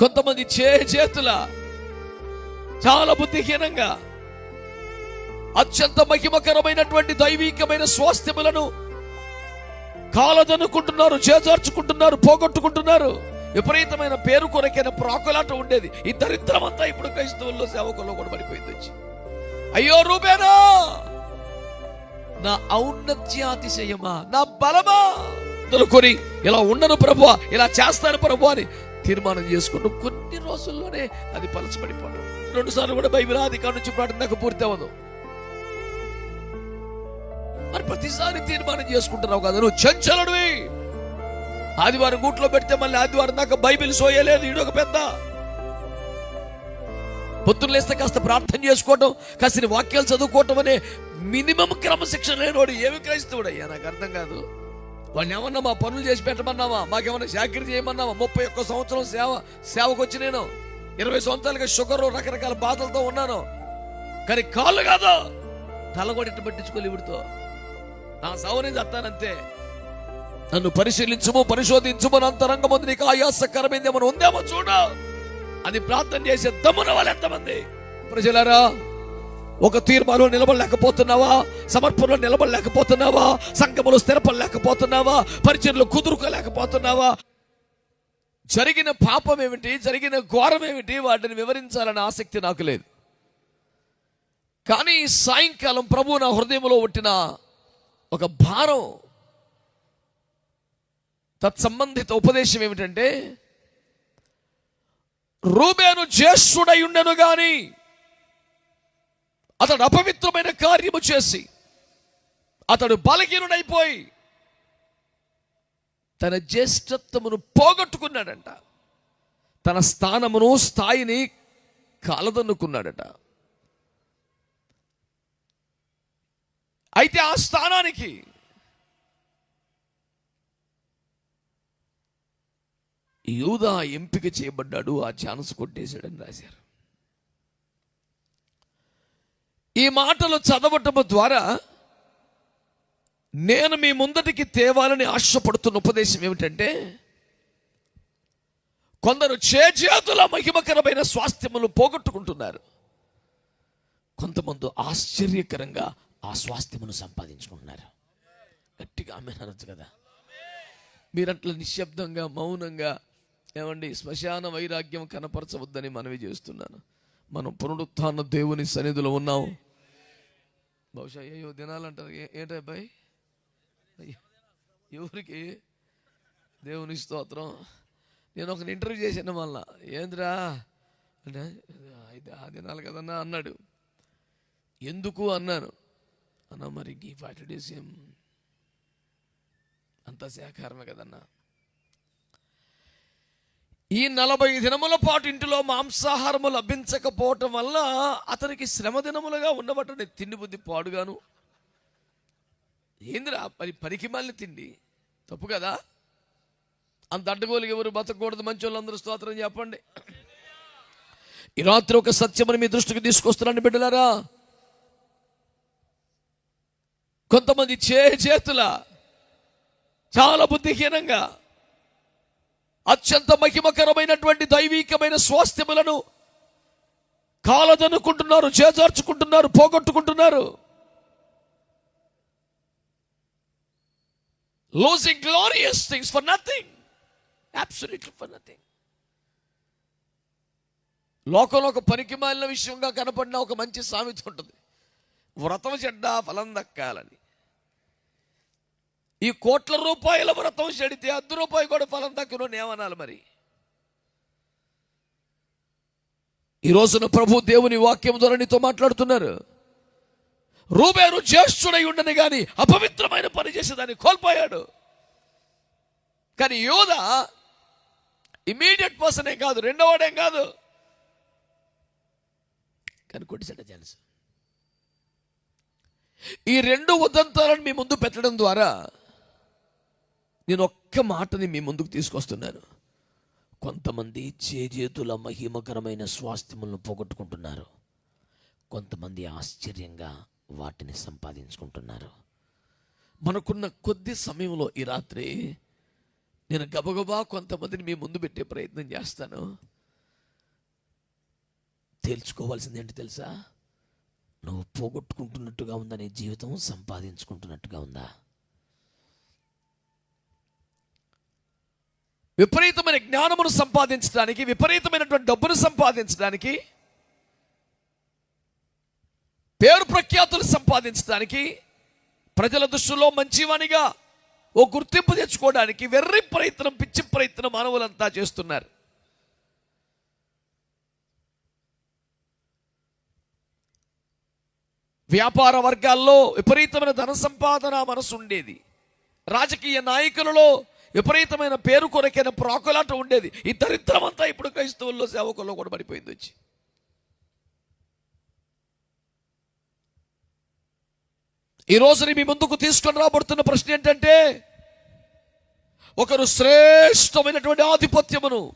కొంతమంది చే చేతుల చాలా బుద్ధిహీనంగా అత్యంత మహిమకరమైనటువంటి దైవీకమైన స్వాస్థ్యములను కాలదనుకుంటున్నారు చేజార్చుకుంటున్నారు పోగొట్టుకుంటున్నారు. విపరీతమైన పేరు కొరకైన ప్రాకులాట ఉండేది. ఈ దరిద్రం అంతా ఇప్పుడు క్రైస్తవుల్లో సేవకుల్లో కూడా పడిపోయింది వచ్చి. అయ్యో రూపేనా నా ఔన్నత్యాతిశయమా? నా బలమా? కొని ఇలా ఉండను ప్రభు ఇలా చేస్తాను ప్రభు అని తీర్మానం చేసుకుంటూ కొన్ని రోజుల్లోనే అది పలచబడిపోవడం రెండు సార్లు కూడా బైబిల్ ఆది నుంచి ప్రార్థన దాకా పూర్తి అవ్వదు. మరి ప్రతిసారి తీర్మానం చేసుకుంటున్నావు కదా నువ్వు చంచలుడివి. ఆదివారం గూట్లో పెడితే మళ్ళీ ఆదివారం దాకా బైబిల్ సోయలేదు ఈడొక పెద్ద. పొద్దున్న లేస్తే కాస్త ప్రార్థన చేసుకోవటం కాసిన వాక్యాలు చదువుకోవటం అనే మినిమం క్రమశిక్షణ లేనివాడు ఏమి క్రైస్తవుడు అయ్యా? నాకు అర్థం కాదు. వాడిని ఏమన్నా మా పనులు చేసి పెట్టమన్నావా? మాకేమన్నా చాకరీ చేయమన్నావా? ముప్పై ఒక్క సంవత్సరం సేవ సేవకు వచ్చి నేను ఇరవై సంవత్సరాలుగా షుగర్ రకరకాల బాధలతో ఉన్నాను. కానీ కాళ్ళు కాదు తల కూడా పట్టించుకోలే ఇవిడితో నా సౌని చత్తానంతే నన్ను పరిశీలించుము పరిశోధించుము నా అంతరంగమంది నీకు ఆయాసకరమైంది ఏమైనా ఉందేమో చూడు. అది ప్రార్థన చేసే దమ్మున వాళ్ళు ఎంతమంది? ప్రజలారా ఒక తీర్మానం నిలబడలేకపోతున్నావా? సమర్పణలో నిలబడలేకపోతున్నావా? సంఘములు స్థిరపడలేకపోతున్నావా? పరిచయలు కుదురుకోలేకపోతున్నావా? జరిగిన పాపం ఏమిటి? జరిగిన ఘోరం ఏమిటి? వాటిని వివరించాలనే ఆసక్తి నాకు లేదు. కానీ సాయంకాలం ప్రభు నా హృదయంలో పుట్టిన ఒక భారం తత్సంబంధిత ఉపదేశం ఏమిటంటే రూబేను జ్యేష్ఠుడై ఉండెను కానీ అతడు అపవిత్రమైన కార్యము చేసి అతడు బలహీనుడైపోయి తన జ్యేష్ఠత్వమును పోగొట్టుకున్నాడంట. తన స్థానమును స్థాయిని కాలదన్నుకున్నాడట. అయితే ఆ స్థానానికి యూదా ఎంపిక చేయబడ్డాడు ఆ ఛాన్స్ కొట్టేశాడని రాశారు. ఈ మాటలు చదవటం ద్వారా నేను మీ ముందటికి తేవాలని ఆశపడుతున్న ఉపదేశం ఏమిటంటే కొందరు చేజేతుల మహిమకరమైన స్వాస్థ్యములు పోగొట్టుకుంటున్నారు. కొంతమంది ఆశ్చర్యకరంగా ఆ స్వాస్థ్యమును సంపాదించుకుంటున్నారు. గట్టిగా ఆమె అనొచ్చు కదా. మీరట్లా నిశ్శబ్దంగా మౌనంగా ఏమండి శ్మశాన వైరాగ్యం కనపరచవద్దని మనవి చేస్తున్నాను. మనం పునరుత్థాన దేవుని సన్నిధిలో ఉన్నాం బహుశా ఏయో దినాలంటారు? అంటారు ఏంటి అబ్బాయి? అయ్యో, ఎవరికి? దేవుని స్తోత్రం. నేను ఒక ఇంటర్వ్యూ చేశాను మళ్ళా. ఏంద్రా? అంటే అయితే ఆ దినాలు కదన్నా అన్నాడు. ఎందుకు అన్నాను? అన్న మరి ఈ ఫార్టీ డేస్ ఏం అంత సేకారమే కదన్నా. ఈ నలభై దినముల పాటు ఇంటిలో మాంసాహారము లభించకపోవటం వల్ల అతనికి శ్రమ దినములుగా ఉండబట్టని తిండి బుద్ధి పాడుగాను. ఏందిరా మరి పనికి మళ్ళీ తిండి? తప్పు కదా? అంత అడ్డగోలు ఎవరు బతకూడదు మంచి వాళ్ళందరూ స్తోత్రం చెప్పండి. ఈ రాత్రి ఒక సత్యమని మీ దృష్టికి తీసుకొస్తున్నాను బిడ్డలారా. కొంతమంది చే చేతుల చాలా బుద్ధిహీనంగా అత్యంత మహిమకరమైనటువంటి దైవీకమైన స్వాస్థ్యములను కాలదనుకుంటున్నారు చేజార్చుకుంటున్నారు పోగొట్టుకుంటున్నారు. Losing glorious things for nothing absolutely for nothing లోకంలో ఒక పనికి మాలిన విషయంగా కనపడిన ఒక మంచి సామెత ఉంటుంది. వ్రతం చెడ్డ ఫలం దక్కాలని. ఈ కోట్ల రూపాయల వ్రతం చెడితే అర్ధ రూపాయి కూడా ఫలం దక్కును ఏమనాలి మరి? ఈ రోజున ప్రభు దేవుని వాక్యం ద్వారా నీతో మాట్లాడుతున్నారు. రూబేరు జ్యేష్ఠుడై ఉండని కానీ అపవిత్రమైన పని చేసేదాన్ని కోల్పోయాడు. కానీ యోధ ఇమీడియట్ పర్సన్ ఏం కాదు రెండోవాడేం కాదు. కానీ కొట్టిసట తెలుసు ఈ రెండు ఉదంతాలను మీ ముందు పెట్టడం ద్వారా నేను ఒక్క మాటని మీ ముందుకు తీసుకొస్తున్నాను. కొంతమంది చేజేతుల మహిమకరమైన స్వాస్థ్యములను పోగొట్టుకుంటున్నారు. కొంతమంది ఆశ్చర్యంగా వాటిని సంపాదించుకుంటున్నారు. మనకున్న కొద్ది సమయంలో ఈ రాత్రి నేను గబగబా కొంతమందిని మీ ముందు పెట్టే ప్రయత్నం చేస్తాను. తేల్చుకోవాల్సింది ఏంటి తెలుసా? నువ్వు పోగొట్టుకుంటున్నట్టుగా ఉందా నీ జీవితం? సంపాదించుకుంటున్నట్టుగా ఉందా? విపరీతమైన జ్ఞానమును సంపాదించడానికి విపరీతమైనటువంటి డబ్బును సంపాదించడానికి పేరు ప్రఖ్యాతులు సంపాదించడానికి ప్రజల దృష్టిలో మంచివానిగా ఓ గుర్తింపు తెచ్చుకోవడానికి వెర్రి ప్రయత్నం పిచ్చి ప్రయత్నం మానవులంతా చేస్తున్నారు. వ్యాపార వర్గాల్లో విపరీతమైన ధన సంపాదన మనసు ఉండేది రాజకీయ నాయకులలో విపరీతమైన పేరు కొరకైన ప్రాకులాట ఉండేది. ఈ దరిద్రం అంతా ఇప్పుడు క్రైస్తవుల్లో సేవకుల్లో కూడా పడిపోయింది వచ్చి. ఈ రోజుని మీ ముందుకు తీసుకొని రాబడుతున్న ప్రశ్న ఏంటంటే ఒకరు శ్రేష్టమైనటువంటి ఆధిపత్యమును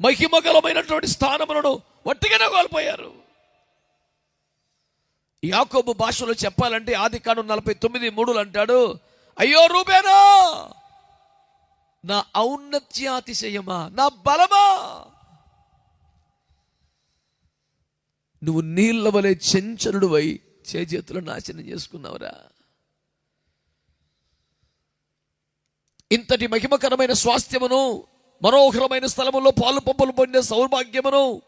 మహిమగలమైనటువంటి స్థానములను వట్టిగానే కోల్పోయారు. యాకోబు భాషలో చెప్పాలంటే ఆది కాను నలభై తొమ్మిది మూడులు అంటాడు అయ్యో రూపేనా నా ఔన్నత్యాతిశయమా? నా బలమా? నువ్వు నీళ్ళ వలె చెంచలుడువై చేతులు నాశనం చేసుకున్నావురా. ఇంతటి మహిమకరమైన స్వాస్థ్యమును మనోహరమైన స్థలములో పాలు పంపులు పొందే సౌభాగ్యమును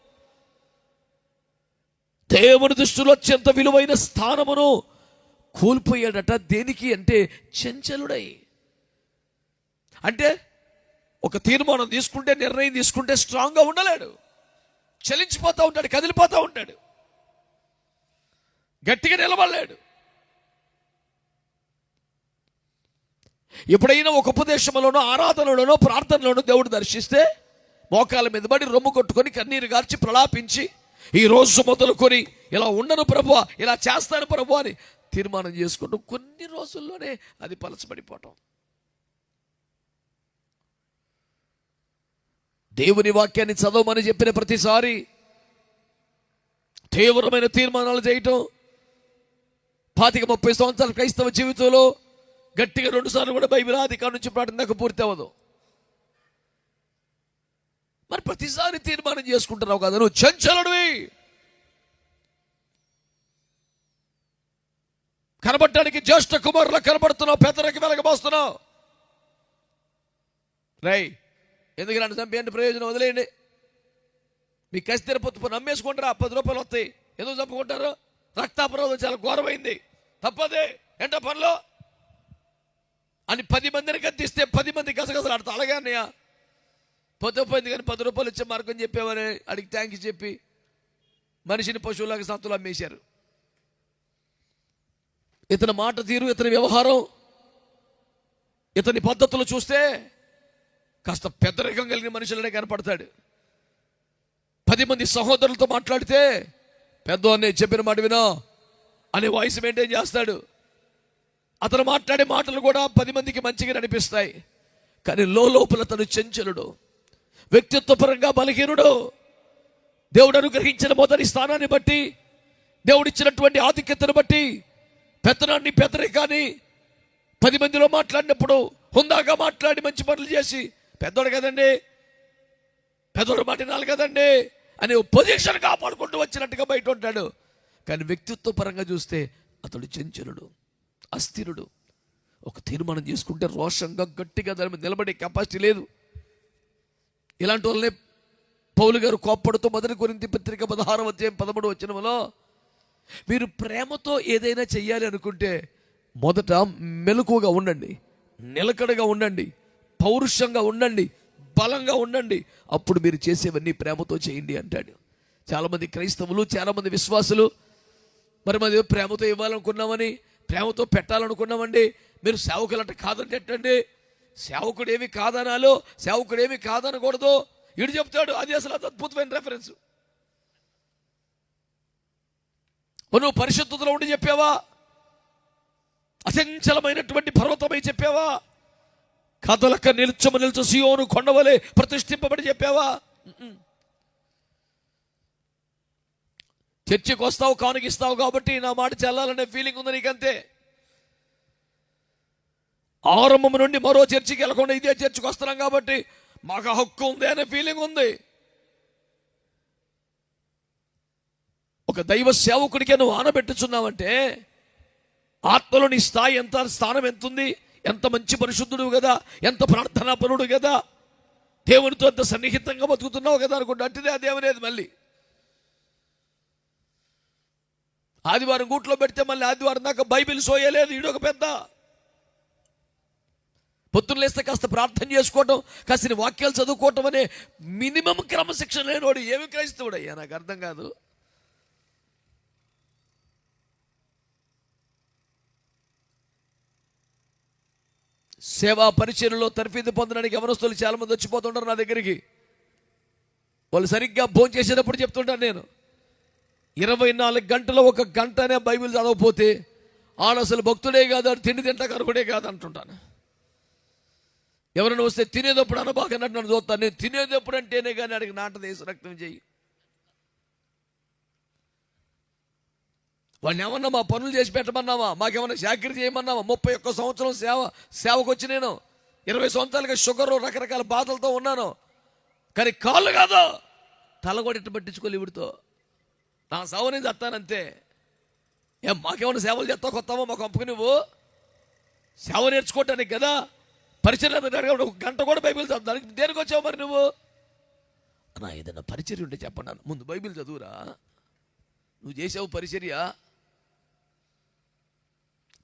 దేవుని దృష్టిలో అత్యంత విలువైన స్థానమును కోల్పోయాడట దేనికి అంటే చెంచలుడై అంటే ఒక తీర్మానం తీసుకుంటే నిర్ణయం తీసుకుంటే స్ట్రాంగ్గా ఉండలేడు. చలించిపోతూ ఉంటాడు కదిలిపోతూ ఉంటాడు. గట్టిగా నిలబడలేడు. ఎప్పుడైనా ఒక ఉపదేశంలోనో ఆరాధనలోనో ప్రార్థనలోనో దేవుడు దర్శిస్తే మోకాల మీద పడి రొమ్ము కొట్టుకొని కన్నీరు గార్చి ప్రలాపించి ఈ రోజు మొదలుకొని ఇలా ఉండను ప్రభు ఇలా చేస్తాను ప్రభు అని తీర్మానం చేసుకుంటూ కొన్ని రోజుల్లోనే అది పలచబడిపోవటం. దేవుని వాక్యాన్ని చదవమని చెప్పిన ప్రతిసారి తీవ్రమైన తీర్మానాలు చేయటం పాతిక ముప్పై సంవత్సరాల క్రైస్తవ జీవితంలో గట్టిగా రెండు సార్లు కూడా బైబిల్ ఆది నుంచి ప్రార్థన దాకా పూర్తి అవ్వదు. మరి ప్రతిసారి తీర్మానం చేసుకుంటున్నావు కదా నువ్వు చంచలుడివి. కనబడటానికి జ్యేష్ఠ కుమారులా కనబడుతున్నావు పెద్దరికి వెలగబోస్తున్నావు. రై ఎందుకు నన్ను చంపేయండి ప్రయోజనం వదిలేయండి. మీ కస్తెర పొత్తు నమ్మేసుకుంటారా? పది రూపాయలు వస్తాయి. ఎందుకు చంపుకుంటారు? రక్తాపరోధం చాలా ఘోరమైంది. తప్పదే. ఎంట పనిలో? అని పది మందిని కత్తిస్తే పది మంది గసగసలు ఆడతా అలాగే అన్నయ్య. పొద్దు పోయింది కానీ పది రూపాయలు ఇచ్చే మార్గం చెప్పేవారే. అడిగి థ్యాంక్ చెప్పి మనిషిని పశువులాగా సంతులు అమ్మేశారు. ఇతని మాట తీరు ఇతని వ్యవహారం ఇతని పద్ధతులు చూస్తే కాస్త పెద్దరికం కలిగిన మనుషులనే కనపడతాడు. పది మంది సహోదరులతో మాట్లాడితే పెద్దవాన్ని చెప్పిన మాట వినో అనే వాయిస్ మెయింటైన్ చేస్తాడు. అతను మాట్లాడే మాటలు కూడా పది మందికి మంచిగా అనిపిస్తాయి కానీ లోపల తను చెంచలుడు వ్యక్తిత్వపరంగా బలహీనుడు. దేవుడు అనుగ్రహించిన మొదటి స్థానాన్ని బట్టి దేవుడిచ్చినటువంటి ఆధిక్యతను బట్టి పెత్తనాన్ని పెద్దరికాన్ని పది మందిలో మాట్లాడినప్పుడు హుందాగా మాట్లాడి మంచి పనులు చేసి పెద్దోడు కదండి? పెద్దోడు మాటినాలు కదండి? అనే పొజిషన్ కాపాడుకుంటూ వచ్చినట్టుగా బయట ఉంటాడు. కానీ వ్యక్తిత్వ పరంగా చూస్తే అతడు చెంచలుడు అస్థిరుడు. ఒక తీర్మానం చేసుకుంటే రోషంగా గట్టిగా దాని మీద నిలబడే కెపాసిటీ లేదు. ఇలాంటి వాళ్ళనే పౌలు గారు కోప్పడుతూ మొదటి గురించి పత్రిక పదహారం అధ్యాయం పదమూడు వచ్చినములో మీరు ప్రేమతో ఏదైనా చెయ్యాలి అనుకుంటే మొదట మెలకుగా ఉండండి నిలకడగా ఉండండి. పౌరుషంగా ఉండండి బలంగా ఉండండి. అప్పుడు మీరు చేసేవన్నీ ప్రేమతో చేయండి అంటాడు. చాలామంది క్రైస్తవులు చాలామంది విశ్వాసులు మరి మరి ప్రేమతో ఇవ్వాలనుకున్నామని ప్రేమతో పెట్టాలనుకున్నామండి. మీరు సేవకులంటే కాదంటే ఎట్టండి సేవకుడు ఏమి కాదనాలో సేవకుడు ఏమి కాదనకూడదు ఇడు చెప్తాడు. అది అసలు అది అద్భుతమైన రెఫరెన్స్ నువ్వు పరిశుద్ధతలో ఉండి చెప్పావా? అచంచలమైనటువంటి పర్వతమై చెప్పావా? కదలక నిల్చమ నిలుచు సియోను కొండవలే ప్రతిష్ఠింపబడి చెప్పావా? చర్చికి వస్తావు కానుకిస్తావు కాబట్టి నా మాట చెల్లాలనే ఫీలింగ్ ఉంది నీకంతే. ఆరంభం నుండి మరో చర్చికి వెళ్ళకుండా ఇదే చర్చికి వస్తున్నాం కాబట్టి మాకు హక్కు ఉంది అనే ఫీలింగ్ ఉంది. ఒక దైవ సేవకుడికే నువ్వు ఆనబెట్టుచున్నావంటే ఆత్మలో నీ స్థాయి ఎంత స్థానం ఎంత ఉంది ఎంత మంచి పరిశుద్ధుడు కదా ఎంత ప్రార్థనాపరుడు కదా. దేవునితో ఎంత సన్నిహితంగా బతుకుతున్నావు కదా అనుకుంటా. ఆ దేవునేది మళ్ళీ? ఆదివారం గూట్లో పెడితే మళ్ళీ ఆదివారం దాకా బైబిల్ సోయలేదు ఈడొక పెద్ద. పొద్దున్న లేస్తే కాస్త ప్రార్థన చేసుకోవటం కాస్త వాక్యాలు చదువుకోవటం అనే మినిమం క్రమశిక్షణ లేనివాడు ఏమి క్రైస్తవుడు అయ్యా నాకు అర్థం కాదు. సేవా పరిచయలో తరఫీదు పొందడానికి ఎవరొస్తులు చాలా మంది వచ్చిపోతుంటారు నా దగ్గరికి. వాళ్ళు సరిగ్గా భోజనం చేసేటప్పుడు చెప్తుంటాను నేను. ఇరవై నాలుగు గంటల ఒక గంటనే బైబిల్ చదవకపోతే ఆడు అసలు భక్తుడే కాదు ఆడు తిండి తింటా కనుకుడే కాదు అంటుంటాను. ఎవరైనా వస్తే తినేటప్పుడు అనబాకన్నట్టు నన్ను చూస్తాను నేను తినేటప్పుడు అంటేనే కానీ అడిగి నాట దేశ రక్తం చేయి. వాడిని ఏమన్నా మా పనులు చేసి పెట్టమన్నావా? మాకేమన్నా చాకరీ చేయమన్నావా? ముప్పై ఒక్క సంవత్సరం సేవ సేవకు వచ్చి నేను ఇరవై సంవత్సరాలుగా షుగర్ రకరకాల బాధలతో ఉన్నాను. కానీ కాళ్ళు కాదు తల కూడా పట్టించుకోలే ఇవిడితో నా సేవ నేను చేస్తానంతే ఏం మాకేమన్నా సేవలు చేస్తావు? కొత్తావా? మా కంపెనీ నువ్వు? సేవ నేర్చుకోవటానికి కదా? పరిచయం ఒక గంట కూడా బైబిల్ చదువు దేనికి వచ్చావు మరి నువ్వు? నా ఏదైనా పరిచర్య ఉంటే చెప్పండి ముందు బైబిల్ చదువురా. నువ్వు చేసావు పరిచర్య.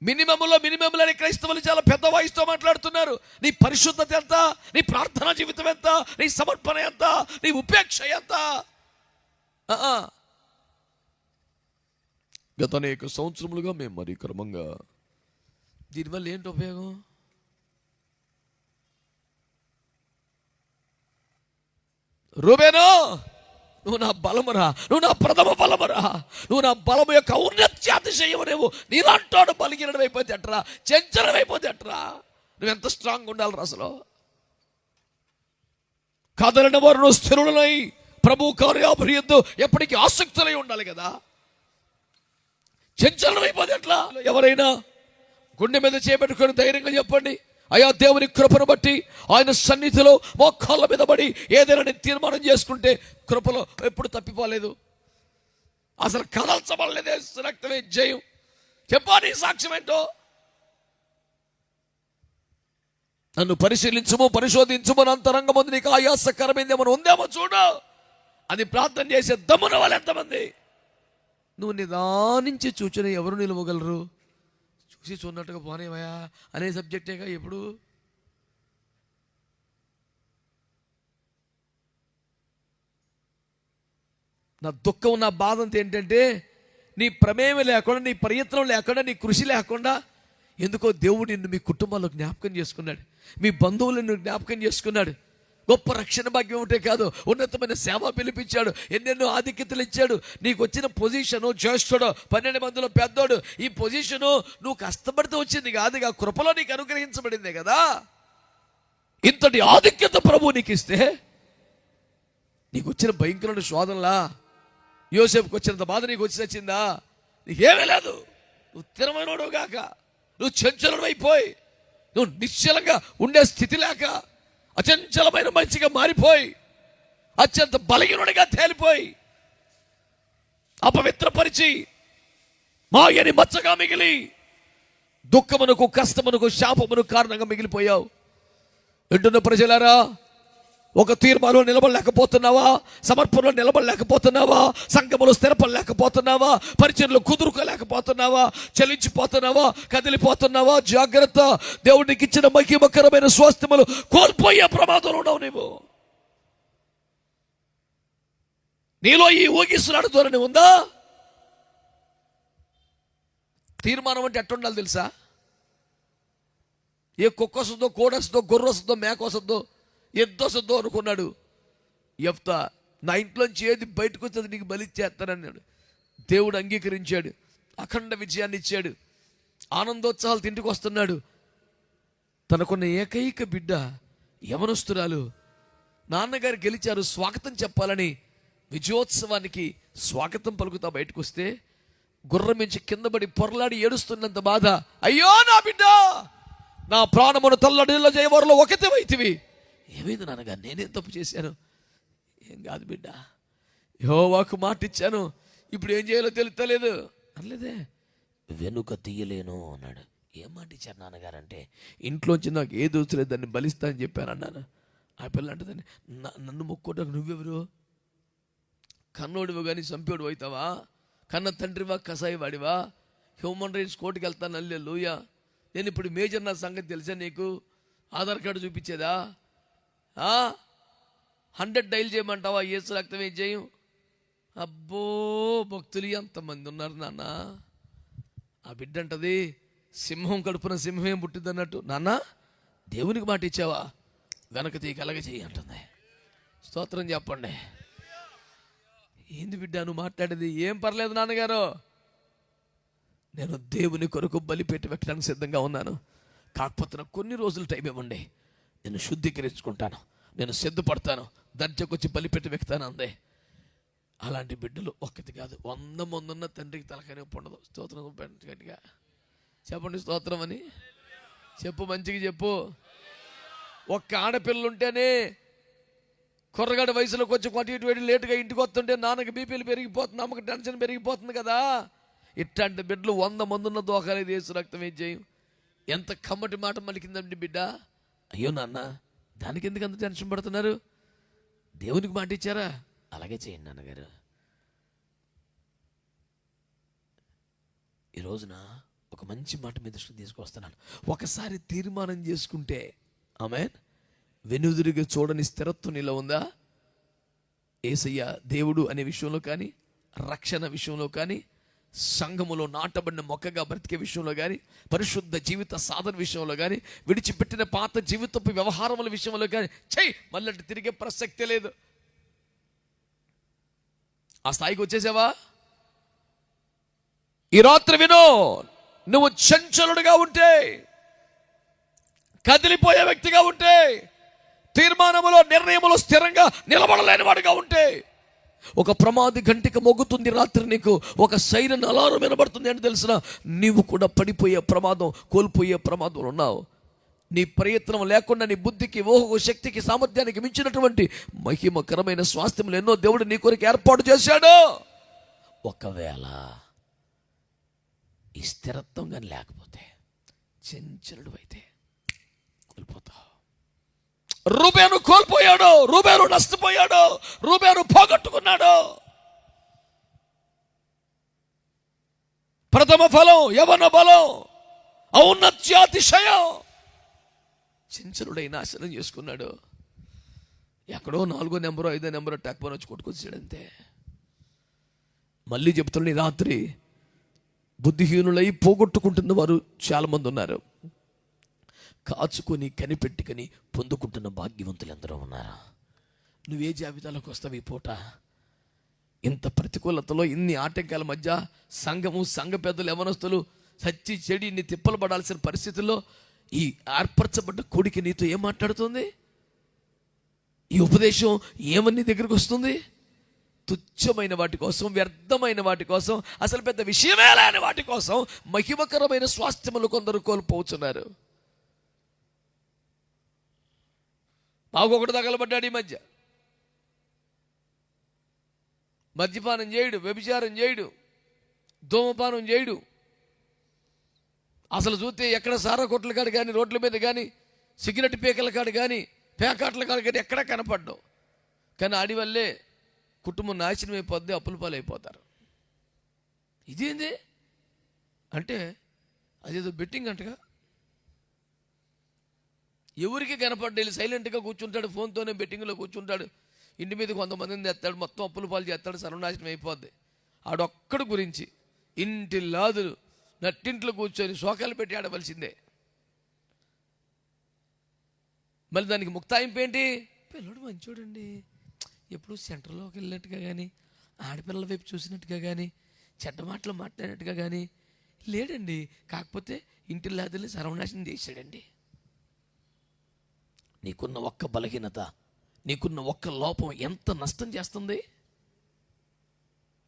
మినిమంలో మినిమంలోని క్రైస్తవులు చాలా పెద్ద వాయిస్తో మాట్లాడుతున్నారు. నీ పరిశుద్ధత ఎంత? నీ ప్రార్థనా జీవితం ఎంత? నీ సమర్పణ ఎంత? నీ ఉపేక్ష ఎంత? గత అనేక సంవత్సరములుగా మేము మరి క్రమంగా దీనివల్ల ఏంటి ఉపయోగం? రూబేనో! నువ్వు నా బలమురా నువ్వు నా ప్రథమ బలమురా. నువ్వు నా బలము యొక్క ఔన్నత్యాతిశయము నువ్వు నీలాంటోడు బలిగినడం అయిపోతే అట్రా చెంచడం అయిపోతే అట్రా నువ్వు ఎంత స్ట్రాంగ్ ఉండాలి అసలు. కదలిన వారు నువ్వు స్థిరులై ప్రభు కార్యాభివృద్ధి ఎప్పటికీ ఆసక్తులై ఉండాలి కదా. చెంచలం అయిపోతే ఎట్లా? ఎవరైనా గుండె మీద చేపెట్టుకొని ధైర్యంగా చెప్పండి. అయా దేవుని కృపను బట్టి ఆయన సన్నిధిలో మోకాళ్ళ మీద పడి ఏదైనా నేను తీర్మానం చేసుకుంటే కృపలో ఎప్పుడు తప్పిపోలేదు. అసలు కదల్చబడలేదే రక్తమే జయం. చెప్పాలి సాక్ష్యం ఏంటో? నన్ను పరిశీలించుము పరిశోధించుము అంతరంగం అంతరంగమంది నీకు ఆయాసకరమైందేమో ఉందేమో చూడు. అది ప్రార్థన చేసే దమ్మున వాళ్ళు ఎంతమంది? నువ్వు నిదానించి చూచిన ఎవరు నిలవగలరు? చూసి చూన్నట్టుగా పోనేవయా అనే సబ్జెక్టేగా ఎప్పుడు? నా దుఃఖం నా బాధ అంత ఏంటంటే నీ ప్రమేయం లేకుండా నీ ప్రయత్నం లేకుండా నీ కృషి లేకుండా ఎందుకో దేవుడు నిన్ను మీ కుటుంబంలో జ్ఞాపకం చేసుకున్నాడు. మీ బంధువులను జ్ఞాపకం చేసుకున్నాడు. గొప్ప రక్షణ భాగ్యం ఉంటే కాదు ఉన్నతమైన సేవ పిలిపించాడు ఎన్నెన్నో ఆధిక్యతలు ఇచ్చాడు. నీకు వచ్చిన పొజిషను జ్యేష్ఠుడు పన్నెండు మందిలో పెద్దోడు. ఈ పొజిషను నువ్వు కష్టపడితే వచ్చింది కాదుగా కృపలో నీకు అనుగ్రహించబడిందే కదా. ఇంతటి ఆధిక్యత ప్రభు నీకు ఇస్తే నీకు వచ్చిన భయంకరమైన శోధనలా యోసేపుకి వచ్చినంత బాధ నీకు వచ్చి వచ్చిందా నీకేమీ లేదు. నువ్వు తిరమైనడు కాక నువ్వు చంచలం అయిపోయి నువ్వు నిశ్చలంగా ఉండే స్థితి లేక అచంచలమైన మంచిగా మారిపోయి అత్యంత బలహీనుడిగా తేలిపోయి అపవిత్రపరిచి మాయని మచ్చగా మిగిలి దుఃఖమునకు కష్టమునకు శాపమును కారణంగా మిగిలిపోయావు. వింటున్న ప్రజలారా ఒక తీర్మానం నిలబడలేకపోతున్నావా? సమర్పణలో నిలబడలేకపోతున్నావా? సంఘములు స్థిరపడలేకపోతున్నావా? పరిచయలు కుదురుకోలేకపోతున్నావా? చలించిపోతున్నావా? కదిలిపోతున్నావా? జాగ్రత్త. దేవుడికి ఇచ్చిన మహిమకరమైన స్వాస్థ్యములు కోల్పోయే ప్రమాదంలో ఉన్నావు నీవు. నీలో ఈ ఊగిస్తున్నాడు ధోరణి ఉందా? తీర్మానం అంటే ఎట్టుండాలి తెలుసా? ఏ కుక్క వస్తుందో కోడొస్తుందో గొర్రె వస్తుందో మేక వస్తుందో ఎద్దోస దోరుకున్నాడు అనుకున్నాడు ఎఫ్తా నా ఇంట్లోంచి ఏది బయటకు వస్తుంది నీకు బలిచ్చేస్తానన్నాడు దేవుడు అంగీకరించాడు. అఖండ విజయాన్ని ఇచ్చాడు. ఆనందోత్సాహాలు తింటికి వస్తున్నాడు. తనకున్న ఏకైక బిడ్డ యవనస్తురాలు. నాన్నగారు గెలిచారు స్వాగతం చెప్పాలని విజయోత్సవానికి స్వాగతం పలుకుతా బయటకు వస్తే గుర్రం నుంచి కిందపడి పొరలాడి ఏడుస్తున్నంత బాధ. అయ్యో నా బిడ్డ! నా ప్రాణమును తల్లడిలో చేయవారిలో ఒకతే వైతివి. ఏమైంది నాన్నగారు? నేనేం తప్పు చేశాను? ఏం కాదు బిడ్డ. యహోవాకు మాట ఇచ్చాను ఇప్పుడు ఏం చేయాలో తెలుస్తలేదు అనలేదే? వెనుక తీయలేను అన్నాడు. ఏం మాట ఇచ్చారు నాన్నగారంటే ఇంట్లోంచి నాకు ఏది వచ్చలేదు దాన్ని బలిస్తా అని చెప్పాను అన్నాను. ఆ పిల్ల అంటదని నన్ను మొక్కోటకు నువ్వెవరు? కన్నోడివి కానీ చంపేడు అవుతావా? కన్న తండ్రివా కసాయి వాడివా హ్యూమన్ రైట్స్ కోర్టుకి వెళ్తాను అల్లే లూయ. నేను ఇప్పుడు మేజర్ నా సంగతి తెలుసా నీకు? ఆధార్ కార్డు చూపించేదా? హండ్రెడ్ డైల్ చేయమంటావా? ఏసు రక్తం ఏం చేయం? అబ్బో భక్తులు ఎంతమంది ఉన్నారు నాన్న. ఆ బిడ్డ అంటది సింహం కడుపున సింహం పుట్టింది అన్నట్టు నాన్న దేవునికి మాట ఇచ్చావా? వెనక తీ కలగ చెయ్యి అంటుంది. స్తోత్రం చెప్పండి. ఏంది బిడ్డ నువ్వు మాట్లాడేది? ఏం పర్లేదు నాన్నగారు. నేను దేవుని కొరకు బలి పెట్టి పెట్టడానికి సిద్ధంగా ఉన్నాను. కాకపోతే కొన్ని రోజులు టైం ఇవ్వండి. నేను శుద్ధీకరించుకుంటాను. నేను సిద్ధపడతాను. దర్జకొచ్చి బలి పెట్టి వెక్తాను అందే. అలాంటి బిడ్డలు ఒక్కటి కాదు. వంద మంది ఉన్న తండ్రికి తలకనే ఉండదు. స్తోత్రం గట్టిగా. చెప్పండి స్తోత్రం అని. చెప్పు మంచిగా చెప్పు. ఒక్క ఆడపిల్లలు ఉంటేనే కుర్రగాడి వయసులోకి వచ్చి కొట్టి ఇటు వెళ్ళి లేటుగా ఇంటికి వస్తుంటే నాన్నకి బీపీలు పెరిగిపోతుంది అమ్మకి టెన్షన్ పెరిగిపోతుంది కదా. ఇట్లాంటి బిడ్డలు వంద మంది ఉన్న దోకాలేదు వేసు రక్తం ఏం చేయం? ఎంత కమ్మటి మాట మలికిందండి బిడ్డ? అయ్యో నాన్న దానికి ఎందుకు అంత టెన్షన్ పడుతున్నారు? దేవునికి మాట ఇచ్చారా? అలాగే చేయండి నాన్నగారు. ఈ రోజున ఒక మంచి మాట మీ దృష్టికి తీసుకొస్తున్నాను. ఒకసారి తీర్మానం చేసుకుంటే ఆమె వెనుదిరిగి చూడని స్థిరత్వం నీలో ఉందా? ఏసయ్య దేవుడు అనే విషయంలో కానీ రక్షణ విషయంలో కానీ సంఘములో నాటబడిన మొక్కగా బ్రతికే విషయంలో కానీ పరిశుద్ధ జీవిత సాధన విషయంలో కానీ విడిచిపెట్టిన పాత జీవితపు వ్యవహారముల విషయంలో కానీ చెయ్యి మళ్ళీ తిరిగే ప్రసక్తే లేదు. ఆ స్థాయికి వచ్చేసావా? ఈ రాత్రి విను నువ్వు చంచలుడుగా ఉంటే కదిలిపోయే వ్యక్తిగా ఉంటే తీర్మానములో నిర్ణయములో స్థిరంగా నిలబడలేని వాడిగా ఉంటే ఒక ప్రమాది గంటిక మొగ్గుతుంది రాత్రి నీకు ఒక సైరన్ అలారం వినబడుతుంది అని తెలిసిన నీవు కూడా పడిపోయే ప్రమాదం కోల్పోయే ప్రమాదం ఉన్నావు. నీ ప్రయత్నం లేకుండా నీ బుద్ధికి ఓహో శక్తికి సామర్థ్యానికి మించినటువంటి మహిమకరమైన స్వాస్థ్యములు ఎన్నో దేవుడు నీ కొరకు ఏర్పాటు చేశాడు. ఒకవేళ ఈ స్థిరత్వం కానీ లేకపోతే చంచలుడు అయితే కోల్పోతావు. రూబేను కోల్పోయాడు రూబేను నష్టపోయాడు రూబేను పోగొట్టుకున్నాడు. ప్రథమ ఫలం యవన బలం ఔన్నత్యాతిశయం. చించలుడై నాశనం చేసుకున్నాడు. ఎక్కడో నాలుగో నెంబరో ఐదో నెంబరో టక్మని వచ్చి కొట్టుకొచ్చాడంతే. మళ్ళీ చెప్తున్నాను రాత్రి బుద్ధిహీనులై పోగొట్టుకుంటున్న వారు చాలామంది ఉన్నారు. కాచుకొని కనిపెట్టుకొని పొందుకుంటున్న భాగ్యవంతులు ఎందరో ఉన్నారా? నువ్వే జాబితాలోకి వస్తావు ఈ పూట. ఇంత ప్రతికూలతలో ఇన్ని ఆటంకాల మధ్య సంఘము సంఘ పెద్దలు యవనస్తులు సచ్చి చెడి నీ తిప్పలు పడాల్సిన పరిస్థితుల్లో ఈ ఏర్పరచబడ్డ కొడుకు నీతో ఏం మాట్లాడుతుంది? ఈ ఉపదేశం ఏమని దగ్గరకు వస్తుంది? తుచ్చమైన వాటి కోసం వ్యర్థమైన వాటి కోసం అసలు పెద్ద విషయమే లేని వాటి కోసం మహిమకరమైన స్వాస్థ్యములు కొందరు కోల్పోతున్నారు. మాకు ఒకటి తగలబడ్డాడు ఈ మధ్య. మద్యపానం చేయడు వ్యభిచారం చేయడు ధూమపానం చేయడు. అసలు చూస్తే ఎక్కడ సారా కొట్ల కాడు కానీ రోడ్ల మీద కానీ సిగరెట్ పీకల కాడు కానీ పేకాట్ల కాడు కానీ ఎక్కడ కనపడ్డావు. కానీ ఆడి వల్లే కుటుంబం నాశనం అయిపోద్ది అప్పుల పాలైపోతారు. ఇదేంది? అంటే అదేదో బెట్టింగ్ అంటగా? ఎవరికి కనపడ్డాడు సైలెంట్గా కూర్చుంటాడు ఫోన్తోనే బెట్టింగ్లో కూర్చుంటాడు. ఇంటి మీద కొంతమందిని తెస్తాడు మొత్తం అప్పులు పాలు చేస్తాడు సర్వనాశనం అయిపోద్ది. ఆడొక్కడి గురించి ఇంటి లాదులు నట్టింట్లో కూర్చొని శోకాలు పెట్టి ఆడవలసిందే. మళ్ళీ దానికి ముక్తాయింపు ఏంటి? పిల్లడు మంచోడండి. ఎప్పుడు సెంటర్లోకి వెళ్ళినట్టుగా కానీ ఆడపిల్లల వైపు చూసినట్టుగా కానీ చెడ్డ మాటలు మాట్లాడినట్టుగా కానీ లేడండి. కాకపోతే ఇంటి లాదుల్ని సర్వనాశనం చేశాడండి. నీకున్న ఒక్క బలహీనత నీకున్న ఒక్క లోపం ఎంత నష్టం చేస్తుంది?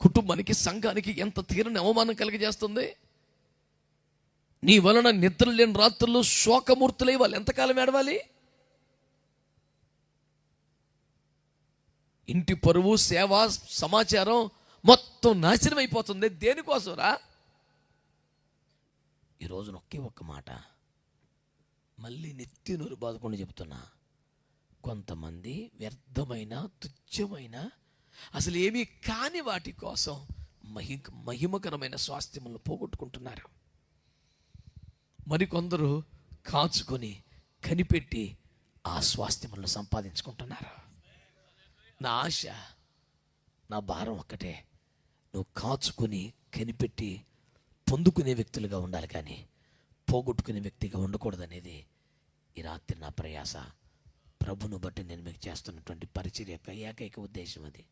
కుటుంబానికి సంఘానికి ఎంత తీరని అవమానం కలిగజేస్తుంది? నీ వలన నిద్ర లేని రాత్రుల్లో శోకమూర్తులై వాళ్ళు ఎంతకాలం ఏడవాలి? ఇంటి పరువు సేవ సమాచారం మొత్తం నాశనం అయిపోతుంది దేనికోసంరా ఈరోజు ఒకే ఒక్క మాట. మళ్ళీ నెత్తి నూరు బాదుకొని చెబుతున్నా కొంతమంది వ్యర్థమైన తుచ్చమైన అసలు ఏమీ కాని వాటి కోసం మహి మహిమకరమైన స్వాస్థ్యములను పోగొట్టుకుంటున్నారు. మరికొందరు కాచుకొని కనిపెట్టి ఆ స్వాస్థ్యములను సంపాదించుకుంటున్నారు. నా ఆశ నా భారం ఒక్కటే. నువ్వు కాచుకొని కనిపెట్టి పొందుకునే వ్యక్తులుగా ఉండాలి కానీ పోగొట్టుకునే వ్యక్తిగా ఉండకూడదనేది ఈ రాత్రి నా ప్రయాస. ప్రభును బట్టి నేను మీకు చేస్తున్నటువంటి పరిచర్య యొక్క ఏకైక ఉద్దేశం అది.